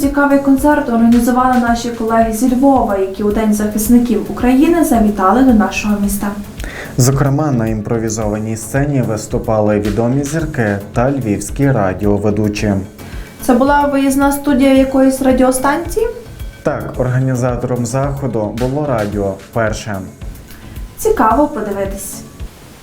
Цікавий концерт організували наші колеги зі Львова, які у День захисників України завітали до нашого міста. Зокрема, на імпровізованій сцені виступали відомі зірки та львівські радіоведучі. Це була виїзна студія якоїсь радіостанції. Так, організатором заходу було радіо перше. Цікаво подивитись.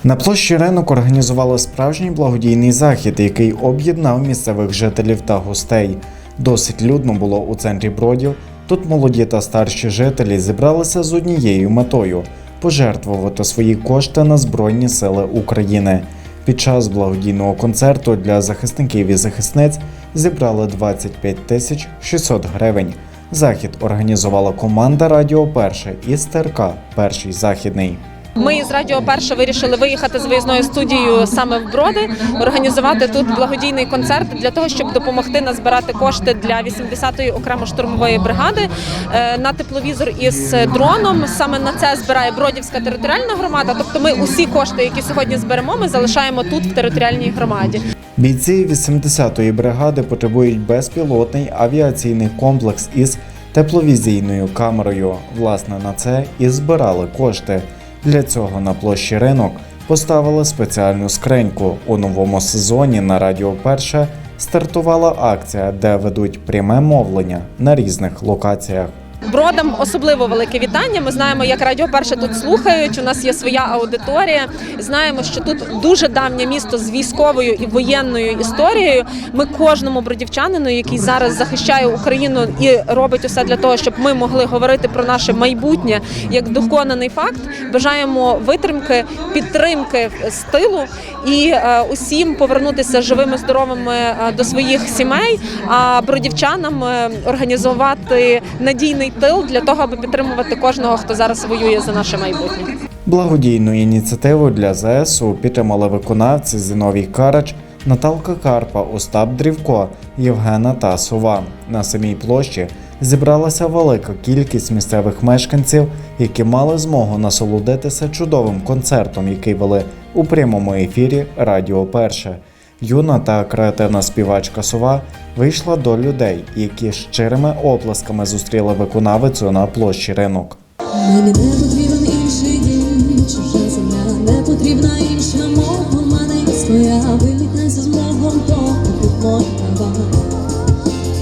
На площі ринок організували справжній благодійний захід, який об'єднав місцевих жителів та гостей. Досить людно було у центрі бродів. Тут молоді та старші жителі зібралися з однією метою пожертвувати свої кошти на Збройні Сили України. Під час благодійного концерту для захисників і захисниць зібрали 25 тисяч 600 гривень. Захід організувала команда Радіо Перше із ТРК Перший західний. Ми з Радіо Перше вирішили виїхати з виїзною студією саме в Броди, організувати тут благодійний концерт для того, щоб допомогти назбирати кошти для 80-ї окремо штурмової бригади е, на тепловізор із дроном. Саме на це збирає Бродівська територіальна громада. Тобто, ми усі кошти, які сьогодні зберемо, ми залишаємо тут в територіальній громаді. Бійці 80-ї бригади потребують безпілотний авіаційний комплекс із тепловізійною камерою. Власне, на це і збирали кошти. Для цього на площі ринок поставили спеціальну скриньку. У новому сезоні на Радіо Перше стартувала акція, де ведуть пряме мовлення на різних локаціях. Бродам особливо велике вітання. Ми знаємо, як радіо перше тут слухають. У нас є своя аудиторія. Знаємо, що тут дуже давнє місто з військовою і воєнною історією. Ми кожному бродівчанину, який зараз захищає Україну і робить усе для того, щоб ми могли говорити про наше майбутнє як доконаний факт. Бажаємо витримки, підтримки з тилу і е, усім повернутися живими, здоровими е, до своїх сімей. А бродівчанам е, організувати надійний тил для того, аби підтримувати кожного, хто зараз воює за наше майбутнє. Благодійну ініціативу для ЗСУ підтримали виконавці Зіновій Карач, Наталка Карпа, Остап Дрівко, Євгена та Сова. На самій площі зібралася велика кількість місцевих мешканців, які мали змогу насолодитися чудовим концертом, який вели у прямому ефірі Радіо Перше. Юна та креативна співачка Сова вийшла до людей, які щирими оплесками зустріли виконавицю на площі ринок. Мені не потрібен інший день, чужа земля, не потрібна інша мова, маленька я вилітайся з мого того моя права.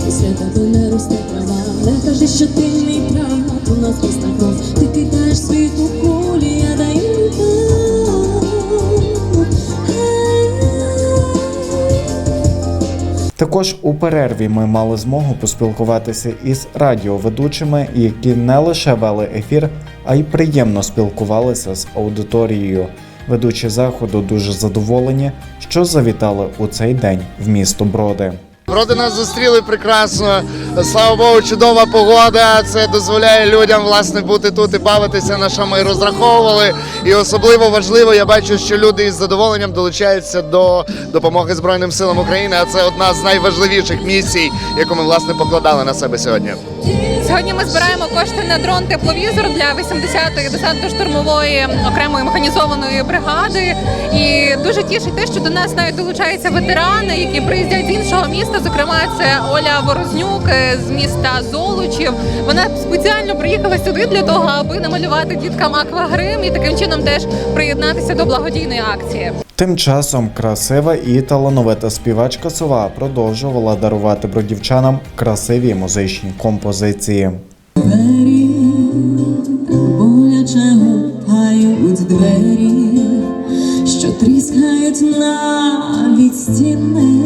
Після тебе не росте трава, не кажи, що ти мій прав, у нас просто кров, ти кидаєш Також у перерві ми мали змогу поспілкуватися із радіоведучими, які не лише вели ефір, а й приємно спілкувалися з аудиторією. Ведучі заходу дуже задоволені, що завітали у цей день в місто Броди. Броди нас зустріли прекрасно. Слава Богу, чудова погода. Це дозволяє людям власне бути тут і бавитися, на що ми розраховували. І особливо важливо, я бачу, що люди із задоволенням долучаються до допомоги Збройним силам України. А це одна з найважливіших місій, яку ми власне покладали на себе сьогодні. Сьогодні ми збираємо кошти на дрон тепловізор для 80-ї десантно-штурмової окремої механізованої бригади. І дуже тішить те, що до нас навіть долучаються ветерани, які приїздять з іншого міста. Зокрема, це Оля Ворознюк е, з міста Золочів. Вона спеціально приїхала сюди для того, аби намалювати діткам аквагрим і таким чином теж приєднатися до благодійної акції. Тим часом красива і талановита співачка Сова продовжувала дарувати бродівчанам красиві музичні композиції. Двері боляче гупають двері, що тріскають навіть стіни.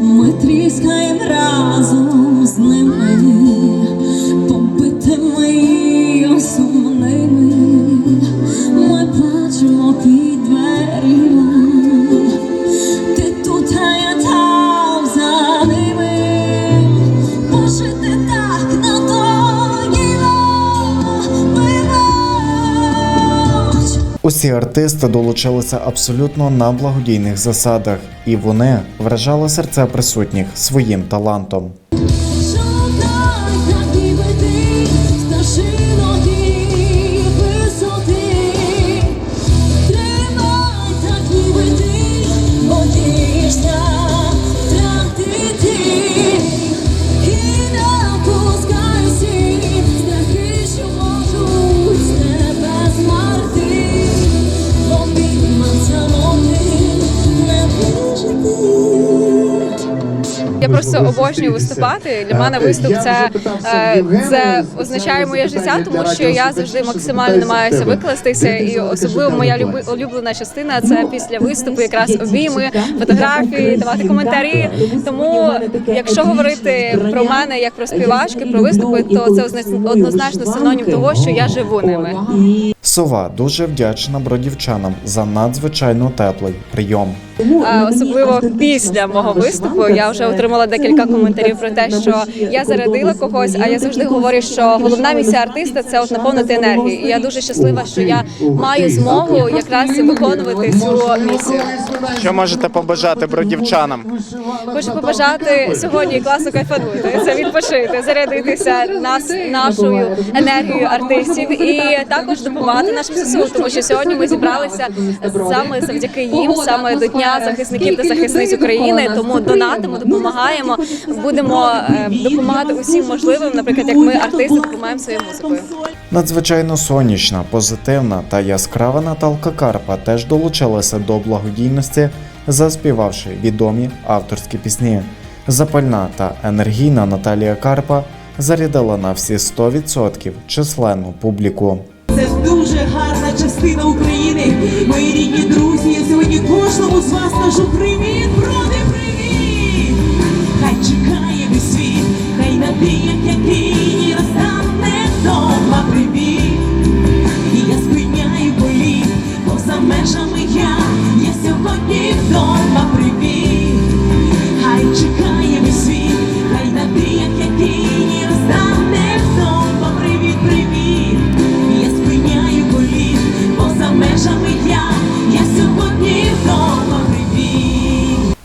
Ми тріскаємо разом з ними, Усі артисти долучилися абсолютно на благодійних засадах, і вони вражали серця присутніх своїм талантом. Просто обожнюю виступати. Для мене виступ це, е, це означає моє життя, тому що я завжди максимально намагаюся викластися. І особливо моя улюблена частина це після виступу, якраз обійми, фотографії, давати коментарі. Тому, якщо говорити про мене як про співачки, про виступи, то це озна- однозначно синонім того, що я живу ними. Сова дуже вдячна бродівчанам за надзвичайно теплий прийом. А особливо після мого виступу я вже отримала декілька коментарів про те, що я зарядила когось. А я завжди говорю, що головна місія артиста це от наповнити енергію. І я дуже щаслива, що я маю змогу якраз виконувати цю місію. Що можете побажати бродівчанам? Хочу побажати сьогодні класно кайфанути, це відпочити, зарядитися нас нашою енергією артистів і також допомагати нашим ЗСУ, тому що сьогодні ми зібралися саме завдяки їм, саме до дня захисників та захисниць України. Тому донатимо, допомагаємо, будемо е, допомагати усім можливим, наприклад, як ми артисти допомагаємо своєю музикою. Надзвичайно сонячна, позитивна та яскрава Наталка Карпа теж долучилася до благодійності, заспівавши відомі авторські пісні. Запальна та енергійна Наталія Карпа зарядила на всі 100% численну публіку. Це частина України. Мої рідні друзі, я сьогодні кожному з вас кажу привіт, броди, привіт! Хай чекає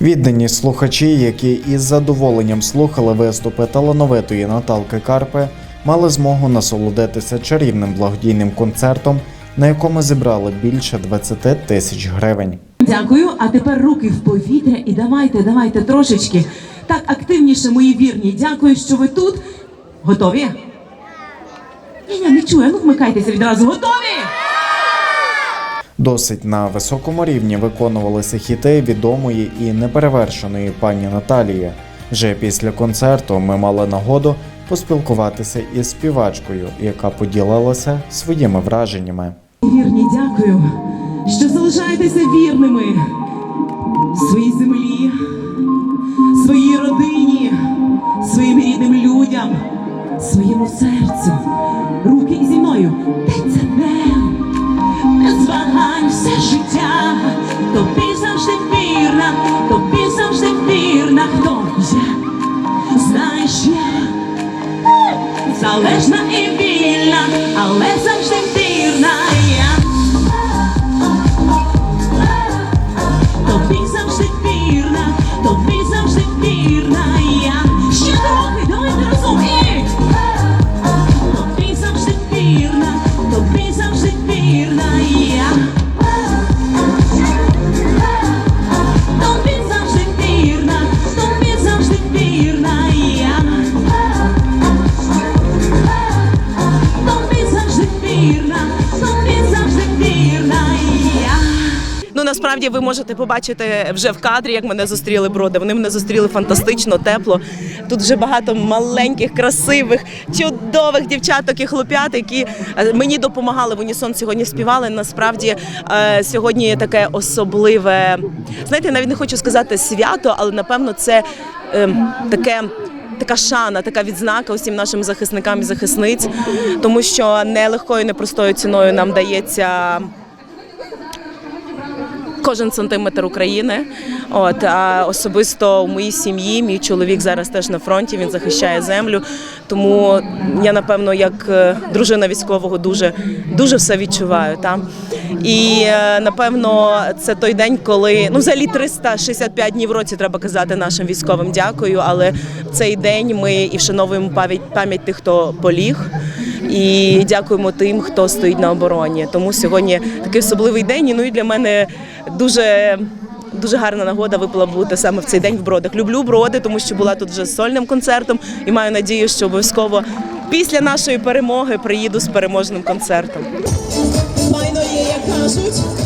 Віддані слухачі, які із задоволенням слухали виступи талановитої Наталки Карпи, мали змогу насолодитися чарівним благодійним концертом, на якому зібрали більше 20 тисяч гривень. Дякую. А тепер руки в повітря і давайте, давайте трошечки. Так активніше, мої вірні. Дякую, що ви тут. Готові? Ні, ні, не чую. Ну вмикайтеся відразу. Готові? Досить на високому рівні виконувалися хіти відомої і неперевершеної пані Наталії. Вже після концерту ми мали нагоду поспілкуватися із співачкою, яка поділилася своїми враженнями. Вірні, дякую, що залишаєтеся вірними своїй землі, своїй родині, своїм рідним людям, своєму серцю. Насправді ви можете побачити вже в кадрі, як мене зустріли броди. Вони мене зустріли фантастично, тепло. Тут вже багато маленьких, красивих, чудових дівчаток і хлоп'ят, які е, мені допомагали в унісон сьогодні співали. Насправді е, сьогодні таке особливе. Знаєте, навіть не хочу сказати свято, але напевно це е, таке. Така шана, така відзнака усім нашим захисникам і захисниць, тому що нелегкою, непростою ціною нам дається кожен сантиметр України. От а особисто у моїй сім'ї мій чоловік зараз теж на фронті. Він захищає землю. Тому я напевно, як е, дружина військового, дуже дуже все відчуваю. Там і е, напевно це той день, коли ну взагалі 365 днів в році треба казати нашим військовим дякую. Але в цей день ми і вшановуємо пам'ять пам'ять тих, хто поліг. І дякуємо тим, хто стоїть на обороні. Тому сьогодні такий особливий день. Ну і для мене дуже. Дуже гарна нагода випала бути саме в цей день в бродах. Люблю броди, тому що була тут вже з сольним концертом, і маю надію, що обов'язково після нашої перемоги приїду з переможним концертом. Майно є, як кажуть.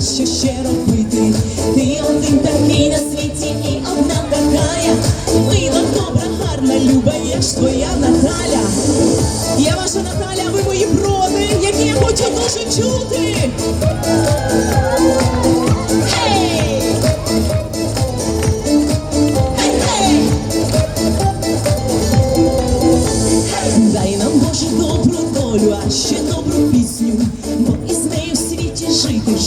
що ще робити. Ти один такий на світі, і одна такая. Мила, добра, гарна, люба, як ж твоя Наталя. Я ваша Наталя, ви мої брони, які я хочу дуже чути. Дай нам Боже добру долю, а ще добру пісню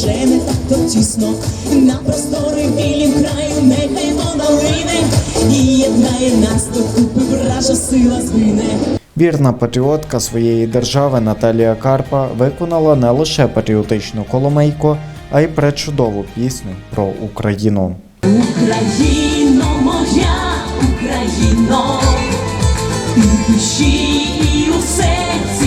вже так то тісно, на простори білім краю, нехай вона лине і єднає нас докупи, вража сила звине. Вірна патріотка своєї держави Наталія Карпа виконала не лише патріотичну коломейку, а й пречудову пісню про Україну. Україно моя, Україно, і душі, і у серці.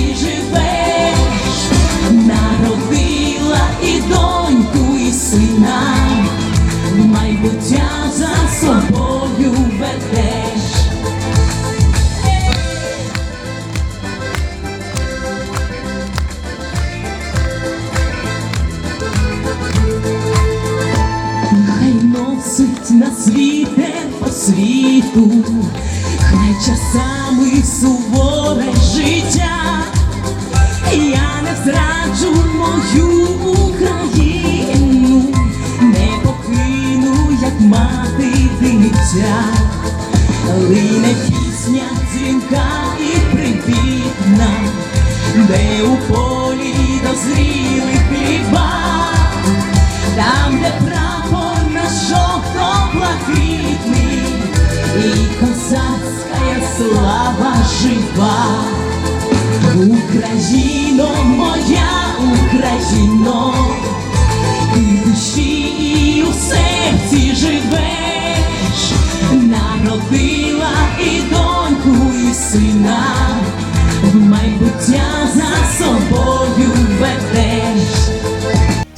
Майбуття за собою ведеш. Хай носить на світе по світу, хай часами суворе дитя, лине пісня дзвінка і привітна, де у полі дозріли хліба. Там, де прапор наш жовто-блакитний І козацька слава жива Україно, моя